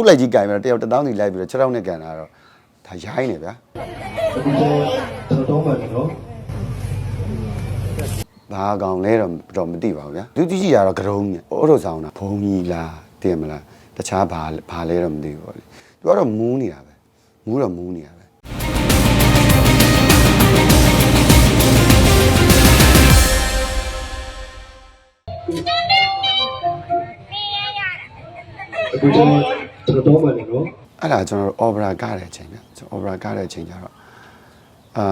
အုပ်လိုက်ကြီးကင်ပြီးတော့တယောက်တစ်တောင်းစီလိုက်ပြီးတော့6တောင်းနဲ့ကန်တာတော့ဒါရိုင်းနေဗျာအခုတော့တော့တော့မှနော်ဘာကောင်လဲတော့တော့မသိပါဘူးဗျာဒုတိယကြီးကတော့ကရုံးညအိုးတို့ဆောင်တာဘုံကြီးလားသိရမလားတခြားဘာဘာလဲတော့မသိဘူးပေါ့လေသူကတော့မူးနေတာပဲမူးတော့မူးနေတာပဲအခုတော့ တော့မှနော်အဲ့ဒါကျွန်တော်တို့ opera ကားတဲ့အချိန်ဗျကျွန်တော် opera ကားတဲ့အချိန်ကျတော့အာ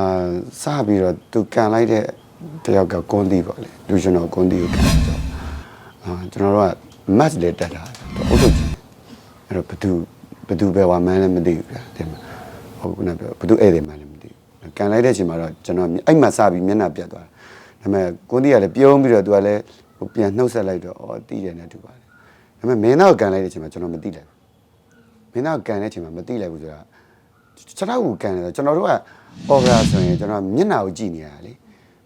စပြီးတော့သူကန်လိုက်တဲ့တယောက်ကကွန်တီပေါ့လေလူရှင်တော်ကွန်တီကိုကန်တယ်ဆိုတော့အာကျွန်တော်တို့က match လေးတက်တာသူအုပ်ချုပ်ကြီးအဲ့တော့ဘသူဘသူပဲဝါမန်းလည်းမသိဘူးဗျတဲ့မှာဟုတ်ခုနကပြောဘသူဧည့်သည်မှန်းလည်းမသိဘူးကန်လိုက်တဲ့အချိန်မှာတော့ကျွန်တော်အဲ့မှာစပြီးမျက်နှာပြတ်သွားတယ်ဒါပေမဲ့ကွန်တီကလည်းပြုံးပြီးတော့သူကလည်းဟိုပြန်နှုတ်ဆက်လိုက်တော့အော်တီးတယ်နဲ့တူပါတယ်ဒါပေမဲ့မင်းသားကိုကန်လိုက်တဲ့အချိန်မှာကျွန်တော်မသိလိုက်ဘူး မင်းသားကန်တဲ့အချိန်မှာမသိလိုက်ဘူးဆိုတာကျွန်တော်ကကန်တယ်ဆိုကျွန်တော်တို့က opera ဆိုရင်ကျွန်တော်မျက်နှာကိုကြည့်နေရတာလေ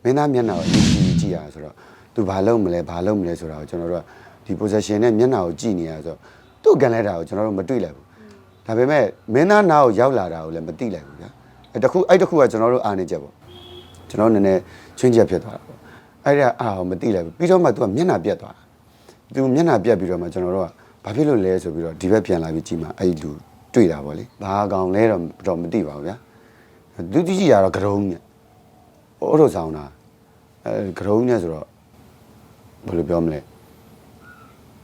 မင်းသားမျက်နှာကိုကြည့်ကြည့်ကြည့်ရတာဆိုတော့သူဘာလုပ်မလဲဘာလုပ်မလဲဆိုတာကိုကျွန်တော်တို့ကဒီ possession နဲ့မျက်နှာကိုကြည့်နေရဆိုတော့သူ့ကန်လိုက်တာကိုကျွန်တော်တို့မတွေ့လိုက်ဘူးဒါပေမဲ့မင်းသားနားကိုရောက်လာတာကိုလည်းမသိလိုက်ဘူးဗျာအဲတခုအဲ့တခုကကျွန်တော်တို့အားနေချက်ပေါ့ကျွန်တော်နည်းနည်းချွင်းချက်ဖြစ်သွားတာပေါ့အဲ့ဒါအားကိုမသိလိုက်ဘူးပြီးတော့မှသူကမျက်နှာပြတ်သွားတာသူမျက်နှာပြတ်ပြီးတော့မှကျွန်တော်တို့က ဘာဖြစ်လို့လဲဆိုပြီးတော့ဒီဘက်ပြန်လာပြီးကြည့်မှအဲ့ဒီလူတွေ့တာပေါ့လေဘာကောင်လဲတော့တော့မသိပါဘူးဗျာဒုတိယကြီးကတော့ကရုံးညအိုးတို့ဆောင်တာအဲကရုံးညဆိုတော့ဘယ်လိုပြောမလဲ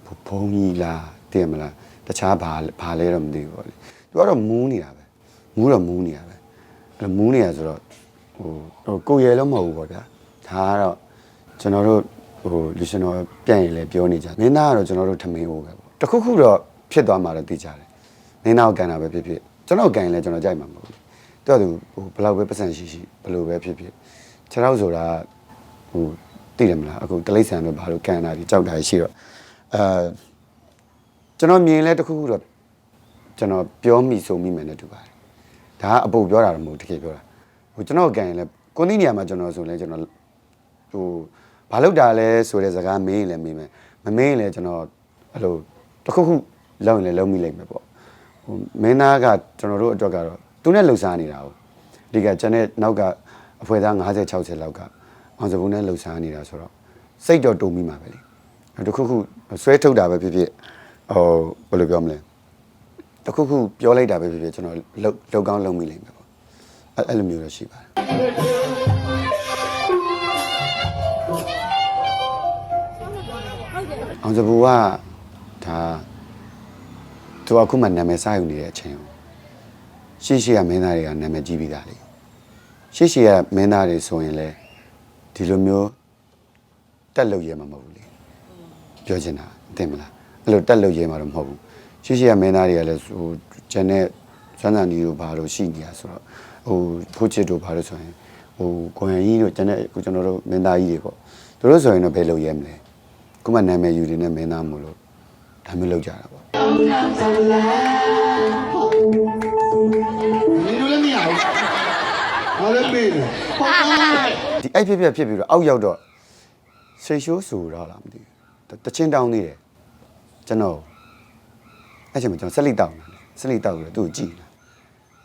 ဘဘုံကြီးလားတည်မလားတခြားဘာဘာလဲတော့မသိဘူးပေါ့လေသူကတော့မူးနေတာပဲမူးတော့မူးနေတာပဲအဲ့လိုမူးနေတာဆိုတော့ဟိုဟိုကိုယ်ရယ်လုံးမဟုတ်ဘူးပေါ့ဗျာဒါကတော့ကျွန်တော်တို့ဟိုလူရှင်တော်ပြန်ရင်လည်းပြောနေကြမင်းသားကတော့ကျွန်တော်တို့ထမင်းဟိုပဲပေါ့ တခုခုတော့ဖြစ်သွားမှာတော့သိကြတယ်မင်းသားကိုကန်တာပဲဖြစ်ဖြစ်ကျွန်တော်ကန်ရင်လည်းကျွန်တော်ကြိုက်မှာမဟုတ်ဘူးသူကသူဟိုဘယ်လောက်ပဲပတ်စံရှိရှိဘယ်လိုပဲဖြစ်ဖြစ်ခြေထောက်ဆိုတာဟိုသိတယ်မလားအခုတလိမ့်ဆန်တို့ဘာလို့ကန်တာဒီကြောက်တာရှိတော့အဲကျွန်တော်မြင်လဲတခုခုတော့ကျွန်တော်ပြောမိဆုံးမိမယ်နဲ့တူပါတယ်ဒါကအပုတ်ပြောတာတော့မဟုတ်တကယ်ပြောတာဟိုကျွန်တော်ကန်ရင်လဲကိုင်းဒီနေရာမှာကျွန်တော်ဆိုလဲကျွန်တော်ဟိုဘာလုပ်တာလဲဆိုတဲ့စကားမင်းရင်လည်းမေးမယ်မမင်းရင်လည်းကျွန်တော်အဲ့လို တစ်ခုခုလောက်ရင်လည်းလုံးမိလိုက်မယ်ပေါ့ဟိုမင်းသားကကျွန်တော်တို့အတွက်ကတော့သူနဲ့လှုပ်ရှားနေတာဟုတ်ဒီကကျွန်တဲ့နောက်ကအဖွဲသား50 60လောက်ကအောင်စဘူးနဲ့လှုပ်ရှားနေတာဆိုတော့စိတ်တော့တုံမိမှာပဲလေအဲ့တစ်ခုခုဆွဲထုတ်တာပဲဖြစ်ဖြစ်ဟိုဘယ်လိုပြောမလဲတစ်ခုခုပြောလိုက်တာပဲဖြစ်ဖြစ်ကျွန်တော်လှုပ်လှုပ်ကောင်းလုံးမိလိုက်မယ်ပေါ့အဲ့အဲ့လိုမျိုးတော့ရှိပါတယ်အောင်စဘူက ဒါသူအခုမှနာမည်စယူနေတဲ့အချိန်ကိုရှေ့ရှေ့ကမင်းသားတွေကနာမည်ကြီးပြီးသားလေရှေ့ရှေ့ကမင်းသားတွေဆိုရင်လေဒီလိုမျိုးတက်လို့ရဲမှာမဟုတ်ဘူးလေပြောချင်တာသိမလားအဲ့လိုတက်လို့ရဲမှာတော့မဟုတ်ဘူးရှေ့ရှေ့ကမင်းသားတွေကလည်းဟိုကျန်တဲ့စမ်းသန်ဒီတို့ဘာလို့ရှိနေရဆိုတော့ဟိုဖိုးချစ်တို့ဘာလို့ဆိုရင်ဟိုကိုရန်ကြီးတို့ကျန်တဲ့ကိုကျွန်တော်တို့မင်းသားကြီးတွေပေါ့သူတို့ဆိုရင်တော့ဘယ်လိုရဲမလဲခုမှနာမည်ယူနေမင်းသားမို့လို့ ဒါမျိုးလောက်ကြတာပေါ့မင်းတို့လည်းမရဘူးဘာလဲမေးလဲဒီအဲ့ဖြစ်ဖြစ်ဖြစ်ပြီးတော့အောက်ရောက်တော့ဆိတ်ရှိုးဆိုတော့လားမသိဘူးတတချင်းတောင်းနေတယ်ကျွန်တော်အဲ့ချိန်မှာကျွန်တော်ဆက်လိတောင်းတယ်ဆက်လိတောင်းပြီးတော့သူ့ကိုကြည့်တယ်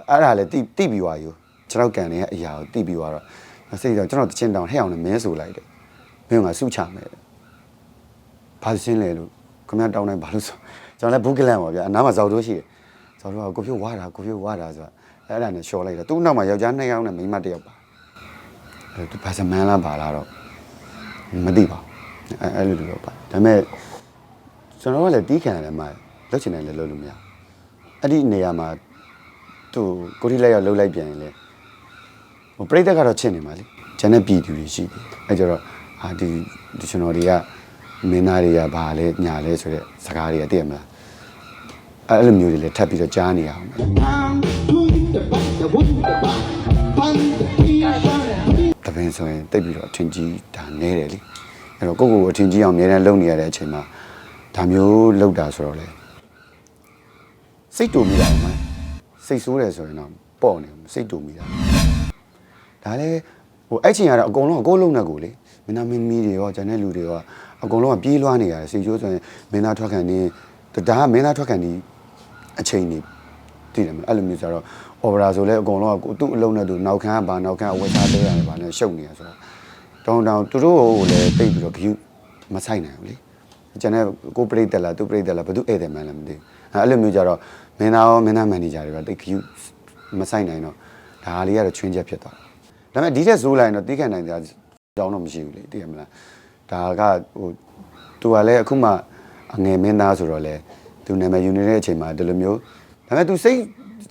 အဲ့ဒါလည်းတိတိပြီးသွားယူကျွန်တော်ကန်နေတဲ့အရာကိုတိပြီးသွားတော့စိတ်တော့ကျွန်တော်တချင်းတောင်းဟဲ့အောင်လည်းမင်းဆိုလိုက်တယ်မင်းကစုချမယ်ဘာရှင်းလဲလို့ ခမရတောင်းတိုင်းဘာလို့ဆိုကျွန်တော်လည်းဘူးကလန်ပါဗျာအနားမှာဇောက်တိုးရှိတယ်ဇောက်တိုးကကိုဖြိုးဝါတာကိုဖြိုးဝါတာဆိုတာအဲ့ဒါနဲ့ရှော်လိုက်တာသူ့နောက်မှာယောက်ျားနှစ်ယောက်နဲ့မိန်းမတစ်ယောက်ပါအဲ့ဒါဘာစမန်းလားပါလားတော့မသိပါဘူးအဲအဲ့လိုလိုတော့ပါဒါပေမဲ့ကျွန်တော်ကလည်းတီးခံရတယ်မှာလောက်ချင်တယ်လည်းလုပ်လို့မရအဲ့ဒီနေရာမှာသူကိုတိလိုက်ရောက်လှုပ်လိုက်ပြန်ရင်လေဟိုပြိတက်ကတော့ချစ်နေမှာလေဂျန်တဲ့ပြည်သူတွေရှိတယ်အဲ့ကြတော့ဟာဒီဒီကျွန်တော်တွေက မင်းသားတွေကဘာလဲညာလဲဆိုတဲ့စကားတွေကသိရမလားအဲ့လိုမျိုးတွေလည်းထပ်ပြီးတော့ကြားနေရအောင်တပင်းဆိုရင်တိတ်ပြီးတော့အထင်ကြီးဒါနဲတယ်လေအဲ့တော့ကိုယ့်ကိုယ်ကိုအထင်ကြီးအောင်အများနဲ့လုပ်နေရတဲ့အချိန်မှာဒါမျိုးလုပ်တာဆိုတော့လေစိတ်တူမိတာမှစိတ်ဆိုးတယ်ဆိုရင်တော့ပေါ့နေစိတ်တူမိတာဒါလည်းဟိုအဲ့ချိန်ကတော့အကုန်လုံးအကုန်လုံးနဲ့ကိုလေ မင်းသားမင်းမီးတွေရောကျန်တဲ့လူတွေရောအကုန်လုံးကပြေးလွှားနေရတယ်စိတ်ချိုးဆိုရင်မင်းသားထွက်ခံနေဒါကမင်းသားထွက်ခံနေအချိန်နေတည်တယ်မလားအဲ့လိုမျိုးဆိုတော့ opera ဆိုလဲအကုန်လုံးကကိုသူ့အလုံးနဲ့သူနောက်ခန်းကဘာနောက်ခန်းအဝတ်စားသေးရတယ်ဘာနဲ့ရှုပ်နေရဆိုတော့တောင်းတောင်းသူတို့ကိုလည်းတိတ်ပြီးတော့ view မဆိုင်နိုင်ဘူးလေကျွန်တော်ကိုပြိတက်လာသူပြိတက်လာဘသူဧည့်သည်မှန်းလည်းမသိဘူးအဲ့လိုမျိုးကြတော့မင်းသားရောမင်းသားမန်နေဂျာတွေကတိတ် view မဆိုင်နိုင်တော့ဒါလေးကတော့ချွင်းချက်ဖြစ်သွားတယ်ဒါပေမဲ့ဒီထက်ဆိုးလိုက်ရင်တော့တီးခံနိုင်ကြ အကြောင်းတော့မရှိဘူးလေသိရမလားဒါကဟိုသူကလည်းအခုမှအငယ်မင်းသားဆိုတော့လေသူနာမည်ယူနေတဲ့အချိန်မှာဒီလိုမျိုးဒါပေမဲ့သူစိတ်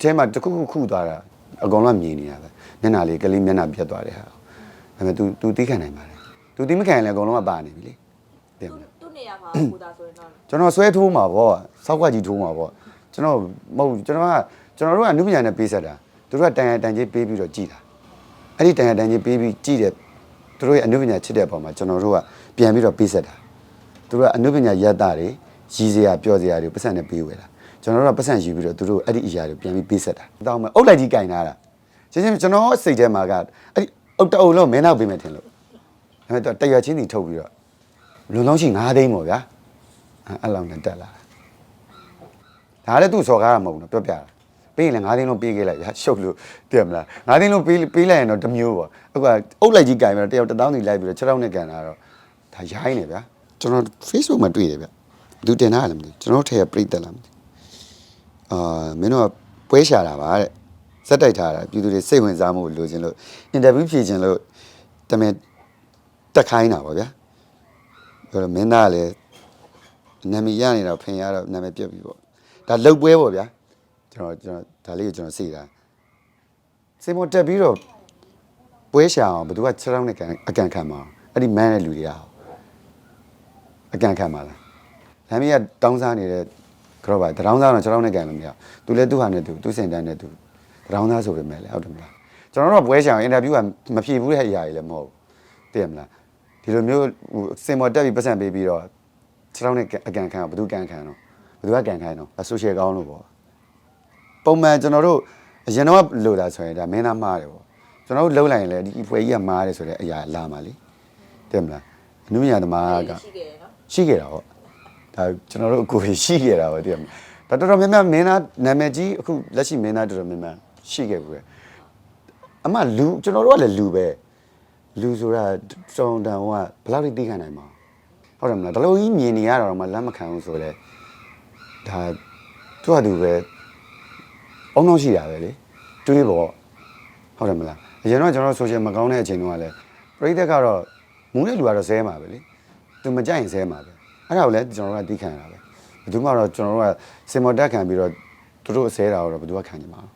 ထဲမှာတစ်ခုခုခုသွားတာအကောင်လုံးမြင်နေရပဲမျက်နှာလေးကလေးမျက်နှာပြတ်သွားတယ်ဟာဒါပေမဲ့ तू तू တီးခံနိုင်ပါတယ် तू တီးမခံရင်လည်းအကောင်လုံးကပါနေပြီလေသိရမလား သူ့နေရာမှာကိုသာဆိုရင်တော့ ကျွန်တော်ဆွဲထိုးမှာပေါ့စောက်ကွက်ကြီးထိုးမှာပေါ့ကျွန်တော်မဟုတ်ကျွန်တော်ကကျွန်တော်တို့ကအနုပညာနဲ့ပေးဆက်တာသူတို့ကတန်ရတန်ကြီးပေးပြီးတော့ကြည်တာအဲ့ဒီတန်ရတန်ကြီးပေးပြီးကြည်တဲ့ သူတို့ရဲ့အနုပညာချစ်တဲ့ပုံမှာကျွန်တော်တို့ကပြန်ပြီးတော့ပေးဆက်တာသူတို့ကအနုပညာရတ္တတွေရည်စရာပြောစရာတွေပတ်စံနဲ့ပေးဝေတာကျွန်တော်တို့ကပတ်စံယူပြီးတော့သူတို့အဲ့ဒီအရာတွေပြန်ပြီးပေးဆက်တာတောင်းမယ်အုတ်လိုက်ကြီးကင်ထားတာချင်းချင်းကျွန်တော်စိတ်ထဲမှာကအဲ့ဒီအုတ်တအုတ်လုံးမင်းနောက်ပေးမယ်ထင်လို့ဒါပေမဲ့တရွချင်းစီထုတ်ပြီးတော့လုံလုံးရှိ9သိန်းပေါ့ဗျာအဲ့အဲ့လောက်နဲ့တက်လာတာဒါလည်းသူ့စော်ကားတာမဟုတ်ဘူးနော်ပြောပြတာ ပေးရင်လည်း9သိန်းလုံးပေးခဲ့လိုက်ရရှုပ်လို့တည်မလား9သိန်းလုံးပေးပေးလိုက်ရင်တော့တစ်မျိုးပေါ့အခုကအုတ်လိုက်ကြီးကင်ပြီးတော့တယောက်တစ်တောင်းစီလိုက်ပြီးတော့6တောင်းနဲ့ကန်တာတော့ဒါရိုင်းနေဗျာကျွန်တော် Facebook မှာတွေ့တယ်ဗျသူတင်ထားတယ်မသိဘူးကျွန်တော်ထဲကပြိတက်လာမသိဘူးအာမင်းတို့ကပွဲရှာတာပါတဲ့စက်တိုက်ထားတာပြည်သူတွေစိတ်ဝင်စားမှုလိုချင်လို့အင်တာဗျူးဖြေချင်လို့တမင်တက်ခိုင်းတာပေါ့ဗျာပြောတော့မင်းသားကလည်းနာမည်ရနေတာဖင်ရတော့နာမည်ပြတ်ပြီပေါ့ဒါလုတ်ပွဲပေါ့ဗျာ ကျွန်တော်ကျွန်တော်ဒါလေးကိုကျွန်တော်စိတာစေမတက်ပြီးတော့ပွဲရှာအောင်ဘယ်သူက6တောင်းနဲ့ကန်အကန်ခံမှာအဲ့ဒီမန်းတဲ့လူတွေကအကန်ခံမှာလားလမ်းမကတောင်းစားနေတဲ့ကြောပါတောင်းစားတော့6တောင်းနဲ့ကန်လို့မရသူလည်းသူ့ဟာနဲ့သူသူ့စင်တန်းနဲ့သူတောင်းစားဆိုပေမဲ့လည်းဟုတ်တယ်မလားကျွန်တော်တို့ကပွဲရှာအောင်အင်တာဗျူးကမဖြေဘူးတဲ့အရာကြီးလည်းမဟုတ်ဘူးသိရမလားဒီလိုမျိုးဟိုစင်မော်တက်ပြီးပတ်စံပေးပြီးတော့ခြေထောက်နဲ့အကန်ခံဘယ်သူကန်ခံတော့ဘယ်သူကကန်ခံတော့အဆိုရှယ်ကောင်းလို့ပေါ့ ပုံမှန်ကျွန်တော်တို့အရင်တော့လိုတာဆိုရင်ဒါမင်းသားမှားတယ်ပေါ့ကျွန်တော်တို့လှုပ်လိုက်ရင်လည်းဒီဖွဲ့ကြီးကမှားတယ်ဆိုတဲ့အရာလာမှာလေတဲ့မလားအနုညာသမားကရှိခဲ့တယ်နော်ရှိခဲ့တာပေါ့ဒါကျွန်တော်တို့အကိုကြီးရှိခဲ့တာပေါ့တဲ့မလားဒါတော်တော်များများမင်းသားနာမည်ကြီးအခုလက်ရှိမင်းသားတော်တော်များများရှိခဲ့ဘူးပဲအမလူကျွန်တော်တို့ကလည်းလူပဲလူဆိုတာတောင်းတန်ဟိုကဘယ်လောက်ထိသိခံနိုင်မှာဟုတ်တယ်မလားဒါလိုကြီးမြင်နေရတာတော့မှလက်မခံဘူးဆိုတော့ဒါသူ့ဟာသူပဲ အောင်အောင်ရှိတာပဲလေတွေးပေါ့ဟုတ်တယ်မလားအရင်တော့ကျွန်တော် social မကောင်းတဲ့အချိန်တုန်းကလည်းပြိသက်ကတော့မူးတဲ့လူကတော့ဇဲမှာပဲလေသူမကြိုက်ရင်ဇဲမှာပဲအဲ့ဒါကိုလည်းကျွန်တော်တို့ကသိခံရတာပဲဘယ်သူမှတော့ကျွန်တော်တို့ကစင်မော်တက်ခံပြီးတော့သူတို့အစဲတာတော့ဘယ်သူကခံကြမှာလဲ